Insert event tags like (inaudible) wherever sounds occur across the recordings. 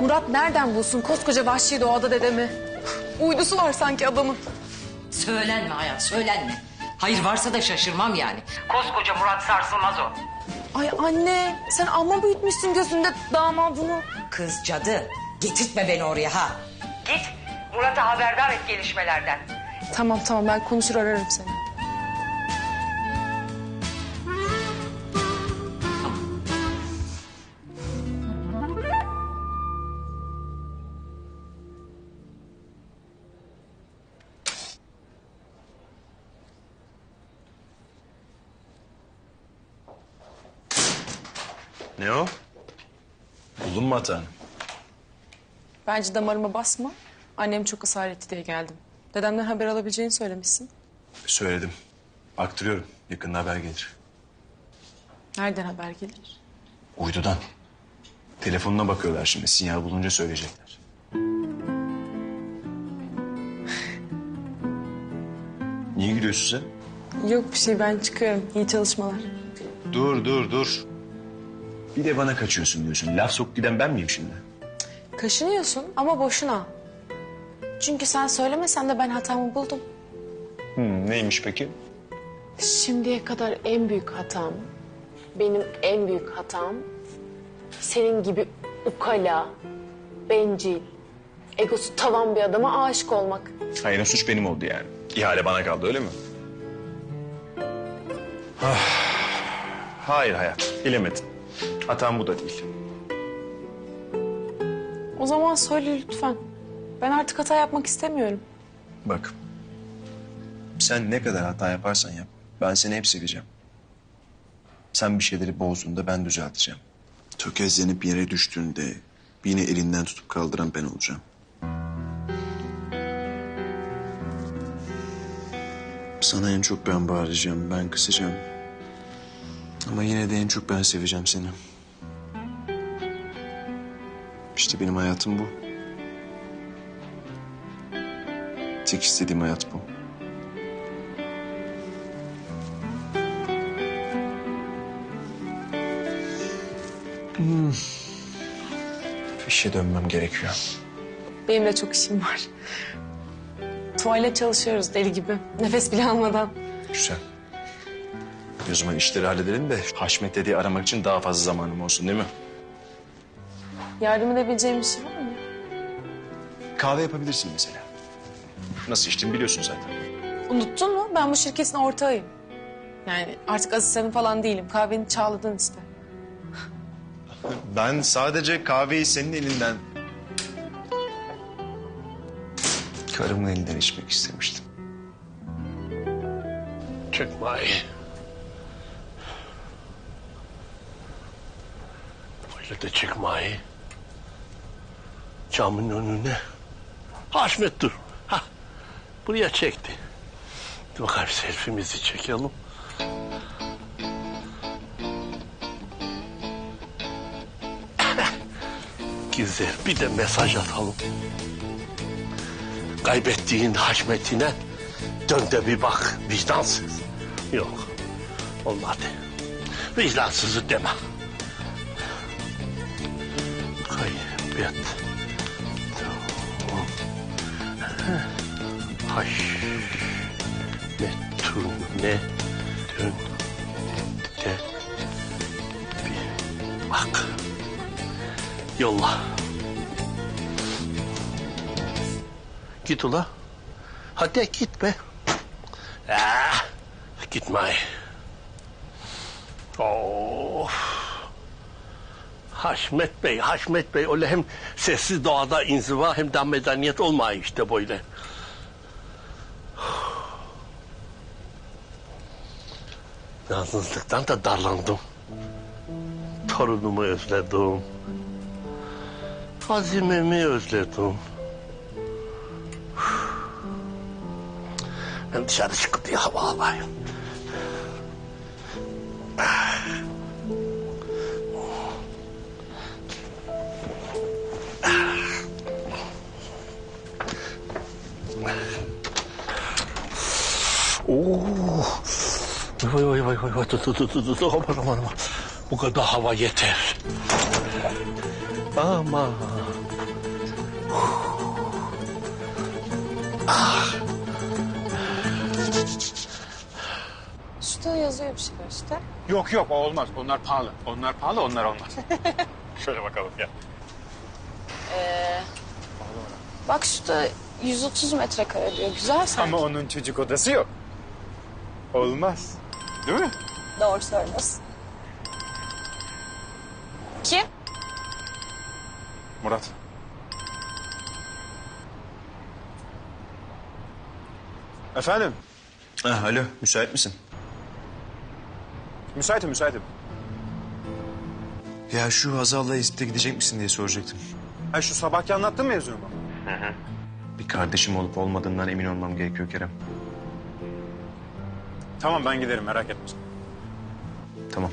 Murat nereden bulsun koskoca vahşi doğada dedemi? Uydusu var sanki adamın. Söylenme hayat söylenme. Hayır varsa da şaşırmam yani. Koskoca Murat Sarsılmaz o. Ay anne sen amma büyütmüşsün gözünde damadını. Kız cadı getirtme beni oraya ha. Git Murat'a haberdar et gelişmelerden. Tamam tamam ben konuşur ararım seni. Ne o? Buldun mu hatanı? Bence damarıma basma. Annem çok ısrar etti diye geldim. Dedemden haber alabileceğini söylemişsin. Söyledim. Aktırıyorum. Yakında haber gelir. Nereden haber gelir? Uydudan. Telefonuna bakıyorlar şimdi. Sinyal bulunca söyleyecekler. Niye gülüyorsun sen? Yok bir şey ben çıkıyorum. İyi çalışmalar. Dur dur dur. Bir de bana kaçıyorsun diyorsun. Laf sok giden ben miyim şimdi? Kaşınıyorsun ama boşuna. Çünkü sen söylemesen de ben hatamı buldum. Hmm, neymiş peki? Şimdiye kadar en büyük hatam, benim en büyük hatam... ...senin gibi ukala, bencil, egosu tavan bir adama aşık olmak. Hayır suç benim oldu yani. İhale bana kaldı öyle mi? Ah, Hayır hayat. Bilemedin. Hatam bu da değil. O zaman söyle lütfen. Ben artık hata yapmak istemiyorum. Bak. Sen ne kadar hata yaparsan yap. Ben seni hep seveceğim. Sen bir şeyleri bozduğunda ben düzelteceğim. Tökezlenip yere düştüğünde yine elinden tutup kaldıran ben olacağım. Sana en çok ben bağıracağım, ben kısacağım. Ama yine de en çok ben seveceğim seni. Benim hayatım bu. Tek istediğim hayat bu. Hmm. İşe dönmem gerekiyor. Benim de çok işim var. Tuvalet çalışıyoruz deli gibi. Nefes bile almadan. Güzel. O zaman işleri halledelim de Haşmet dediği aramak için daha fazla zamanım olsun değil mi? Yardım edebileceğim bir şey var mı? Kahve yapabilirsin mesela. Nasıl içtiğimi biliyorsun zaten. Unuttun mu? Ben bu şirketin ortağıyım. Yani artık asistanın falan değilim. Kahveni çağladın iste. Ben sadece kahveyi senin elinden... Karımın elinden içmek istemiştim. Çıkmayı. Böyle de çıkmayı. Camın önüne. Haşmet dur. Ha, buraya çekti. Dur bakalım selfie'mizi çekelim. (laughs) Güzel bir de mesaj atalım. Kaybettiğin haşmetine dön de bir bak vicdansız. Yok olmadı. Vicdansızı deme. Kaybet. Haşmetune dön de bir bak. Yolla. Git ula. Hadi git be. Ah, gitme. Of. Haşmet Bey, Haşmet Bey öyle hem sessiz doğada inziva hem de medeniyet olmayı işte böyle. Yalnızlıktan da darlandım. Torunumu özledim. Azimemi özledim. Ben dışarı çıkıp bir hava alayım. Oo. Vay vay vay vay vay. Dur dur dur dur dur. Aman aman aman. Bu kadar hava yeter. Ama. Şurada yazıyor bir şeyler işte. Yok yok o olmaz. Onlar pahalı. Onlar pahalı onlar olmaz. (laughs) Şöyle bakalım ya. Bak şurada 130 metrekare diyor. Güzel sanki. Ama onun çocuk odası yok. Olmaz. Değil mi? Doğru söylüyorsun. Kim? Murat. Efendim? Ha, alo, müsait misin? Müsaitim müsaitim. Ya şu Hazal'la İzmit'e gidecek misin diye soracaktım. Ha şu sabahki anlattığın mevzu mu? Bir kardeşim olup olmadığından emin olmam gerekiyor Kerem. Tamam ben giderim merak etme. Tamam.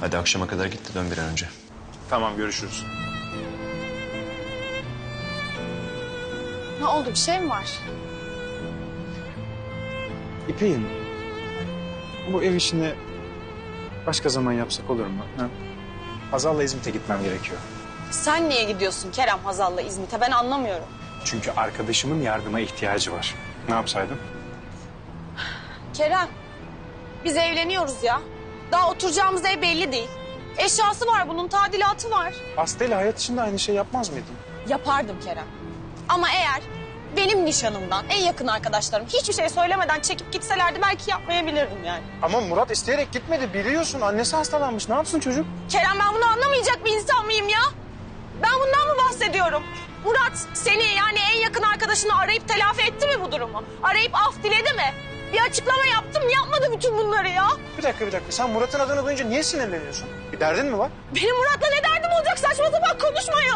Hadi akşama kadar git de dön bir an önce. Tamam görüşürüz. Ne oldu bir şey mi var? İpek'in bu ev işini başka zaman yapsak olur mu? Ha? Hazal'la İzmit'e gitmem gerekiyor. Sen niye gidiyorsun Kerem Hazal'la İzmit'e ben anlamıyorum. Çünkü arkadaşımın yardıma ihtiyacı var. Ne yapsaydım? Kerem biz evleniyoruz ya. Daha oturacağımız ev belli değil. Eşyası var bunun tadilatı var. Aslı hayat içinde aynı şey yapmaz mıydın? Yapardım Kerem. Ama eğer benim nişanımdan en yakın arkadaşlarım hiçbir şey söylemeden çekip gitselerdi belki yapmayabilirdim yani. Ama Murat isteyerek gitmedi biliyorsun. Annesi hastalanmış. Ne yapsın çocuk? Kerem ben bunu anlamayacak bir insan mıyım ya? Ben bundan mı bahsediyorum? Murat seni yani en yakın arkadaşını arayıp telafi etti mi bu durumu? Arayıp af diledi mi? Bir açıklama yaptım yapmadı bütün bunları ya. Bir dakika bir dakika. Sen Murat'ın adını duyunca niye sinirleniyorsun? Bir derdin mi var? Benim Murat'la ne derdim olacak saçma sapan konuşma ya.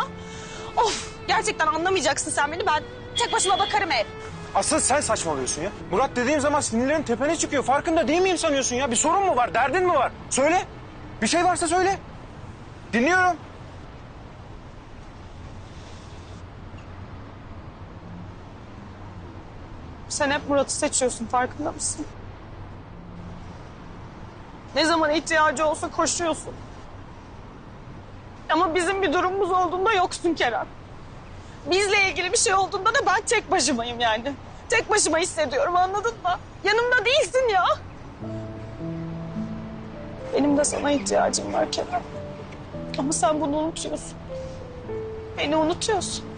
Of gerçekten anlamayacaksın sen beni ben tek başıma bakarım ev. Asıl sen saçmalıyorsun ya. Murat dediğim zaman sinirlerin tepene çıkıyor. Farkında değil miyim sanıyorsun ya? Bir sorun mu var? Derdin mi var? Söyle. Bir şey varsa söyle. Dinliyorum. Sen hep Murat'ı seçiyorsun farkında mısın? Ne zaman ihtiyacı olsa koşuyorsun. Ama bizim bir durumumuz olduğunda yoksun Kerem. Bizle ilgili bir şey olduğunda da ben tek başımayım yani. Tek başıma hissediyorum anladın mı? Yanımda değilsin ya. Benim de sana ihtiyacım var Kerem. Ama sen bunu unutuyorsun. Beni unutuyorsun.